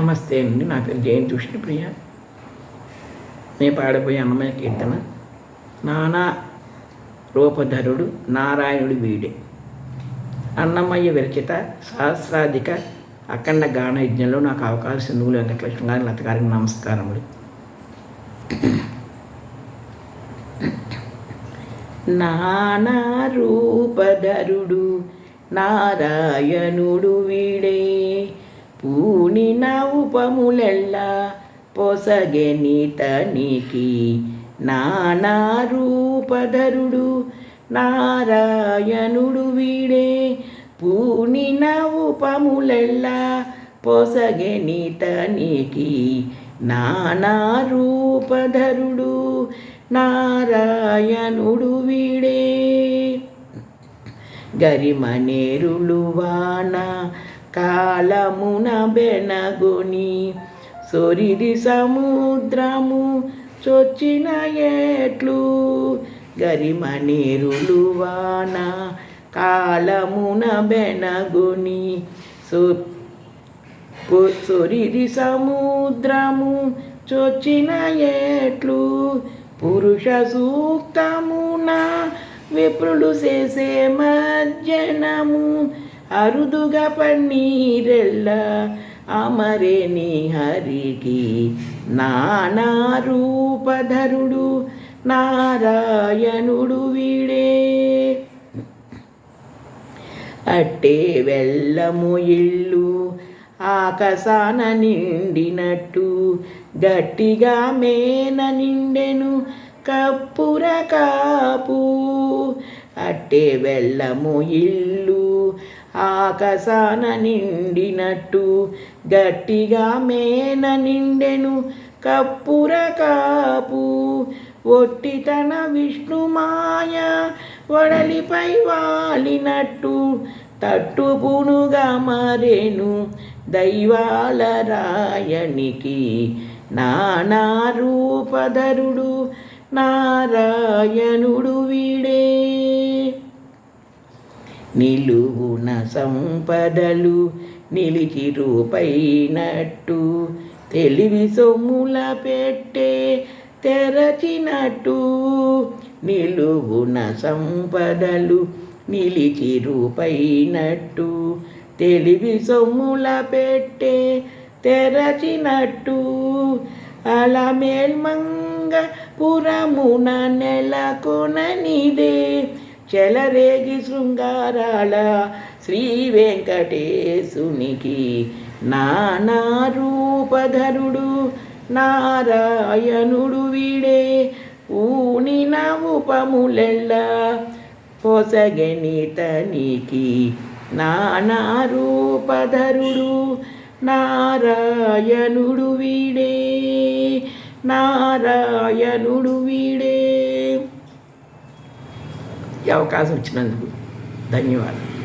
నమస్తే అండి. నా పేరు జయంతి విష్ణుప్రియ మేము పాడబోయే అన్నమయ్య కీర్తన. నానా రూపధరుడు నారాయణుడు వీడే. అన్నమయ్య విరచిత సహస్రాధిక అఖండ గాన యజ్ఞంలో నాకు అవకాశం నువ్వులు వెంకటలక్ష్మి గారి లతగారికి నమస్కారములు. నానా రూపధరుడు నారాయణుడు వీడే. పూనిన ఉపములెల్లా పొసగెనితనికి నానా రూపధరుడు నారాయణుడు వీడే. పూనిన ఉపములెల్లా పొసగెనితనికి నానా రూపధరుడు నారాయణుడు వీడే. గరిమనేరులు వాన కాలమున బెనగుని సొరిది సముద్రము చొచ్చిన ఎట్లు గరిమ నీరులు వాన కాలమున బెనగుని సో సొరిది సముద్రము చొచ్చిన ఎట్లు పురుష సూక్తమున విప్రులు చేసే మజ్జనము అరుదుగా పన్నీరెల్ల అమరేని హరికి. నానారూపధరుడు నారాయణుడు వీడే. అట్టే వెళ్ళము ఇళ్ళు ఆకాశాన నిండినట్టు గట్టిగా మేన నిండెను కప్పుర కాపు. అట్టే వెళ్ళము ఇల్లు ఆకాశాన నిండినట్టు గట్టిగా మేన నిండెను కప్పుర కాపు. ఒట్టితన విష్ణుమాయ వడలిపై వాలినట్టు తట్టుపునుగా మరెను దైవాల రాయనికి. నానా రూపధరుడు నారాయణుడు వీడే. నిలువున సంపదలు నిలిచి రూపైనట్టు తెలివి సొమ్ముల పెట్టే తెరచినట్టు. నిలువున సంపదలు నిలిచి రూపైనట్టు తెలివి సొమ్ముల పెట్టే తెరచినట్టు. అలా మేల్మంగ పురమున నెలకొననిదే. చెలరేగి శృంగారాల శ్రీ వెంకటేశునికి నానారూపధరుడు నారాయణుడు వీడే. ఊనిన ఉపములెళ్ళ పొసగని తనికి నానారూపధరుడు నారాయణుడు వీడే. నారాయణుడు వీడే. అవకాశం ఇచ్చినందుకు ధన్యవాదాలు.